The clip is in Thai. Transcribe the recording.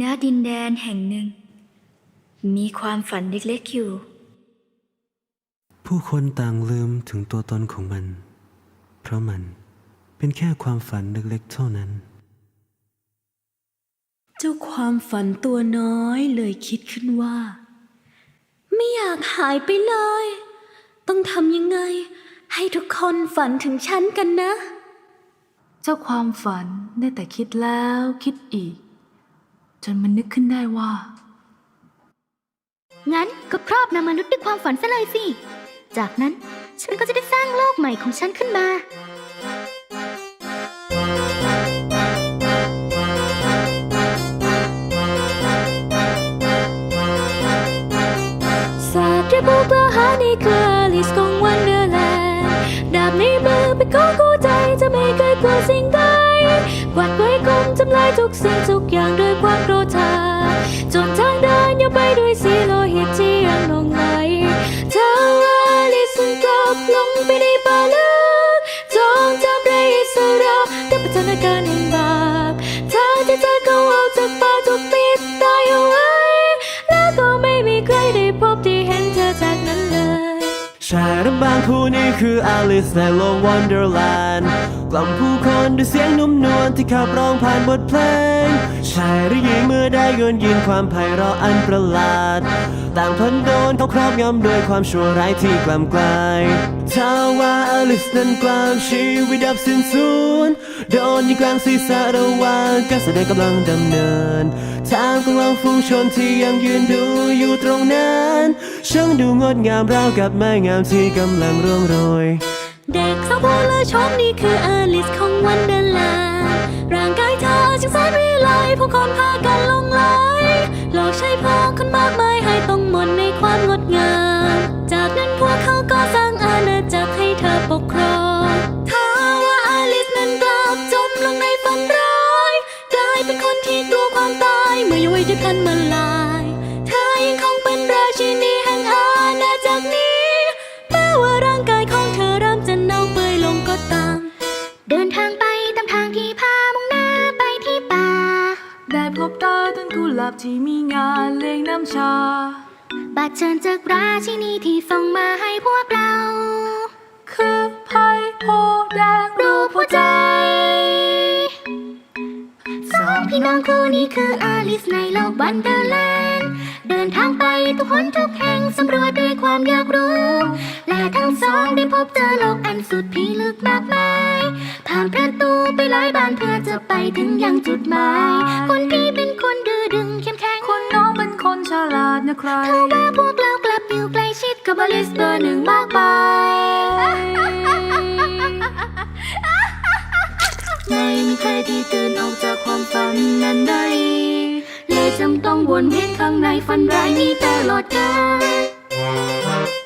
ณดินแดนแห่งหนึ่ง มีความฝันเล็กๆอยู่ ผู้คนต่างลืมถึงตัวตนของมัน เพราะมันเป็นแค่ความฝันเล็กๆเท่านั้น เจ้าความฝันตัวน้อยเลยคิดขึ้นว่า ไม่อยากหายไปเลย ต้องทำยังไง ให้ทุกคนฝันถึงฉันกันนะ เจ้าความฝันได้แต่คิดแล้วคิดอีก จนมันนึกขึ้นได้ว่า งั้นก็ครอบนำมนุษย์ด้วยความฝันซะเลยสิ จากนั้นฉันก็จะได้สร้างโลกใหม่ของฉันขึ้นมา ศาสตร์ที่ผู้กล้าหาญนี่คืออลิสของวันเดอร์แลนด์ดาบในมือเป็นของคู่ใจจะไม่เคยกลัวสิ่งใดกวาดไว้กลมทำลายทุกสิ่งทุก แต่พันาการแห่งบาปทางที่เธอเข้าออกจากป่าถูกปิดตายเอาไว้ แล้วก็ไม่มีใครได้พบที่เห็นเธอจากนั้นเลยชายรับบางคู่นี้คืออลิสในโลกวันเดอร์แลนด์กล่อมผู้คนด้วยเสียงนุ่มนวลที่ขับร้องผ่านบทเพลง ชายหรือหญิงเมื่อได้ยนยินความไพเราะอันประหลาด ต่างพลันโดนเขาครอบงำด้วยความชั่วร้ายที่กล่ำกลายถ้าว่าอ สนั้นกลางชีวิตดับสิ้นสูญโดนยิงกลางศีรษะระหว่างการแสดงกำลังดำเนินทางกำลังฝูงชนที่ยังยืนดูอยู่ตรงนั้นช่างดูงดงามราวกับไม้งามที่กำลังร่วงโรย เด็กสาวพลชมนี่คืออลิสของวันเดลนด์ร่างกายเธอช่างแสนวิไลผู้คนพากัน ที่กลัวความตายเมื่อยุยจะพันมาลาย เธอยังคงเป็นราชินีแห่งอาณาจักรนี้แม้ว่าร่างกายของเธอเริ่มจะเน่าเปื่อยลงก็ตาม เดินทางไปตามทางที่พามุ่งหน้าไปที่ป่าได้พบตาต้นกุหลาบที่มีงานเลี้ยงน้ำชา บัตรเชิญจากราชินีที่ส่งมาให้พวกเรา คือไพ่โพแดงรูปหัวใจ น้องคู่นี้คืออลิสในโลกวันเดอร์แลนด์ เดินทางไปทุกคนทุกแห่งสำรวจด้วยความอยากรู้ และทั้งสองได้พบเจอโลกอันสุดพิลึกมากมาย ผ่านประตูไปหลายบานเพื่อจะไปถึงยังจุดหมาย คนพี่เป็นคนดื้อดึงเข้มแข็ง คนน้องเป็นคนฉลาดนะใครเท่าว่าพวกเรากลับอยู่ใกล้ชิดกับบริสเบอร์หนึ่งมากไป จำต้องวนเวียนข้างในฝันร้ายนี้ตลอดกาล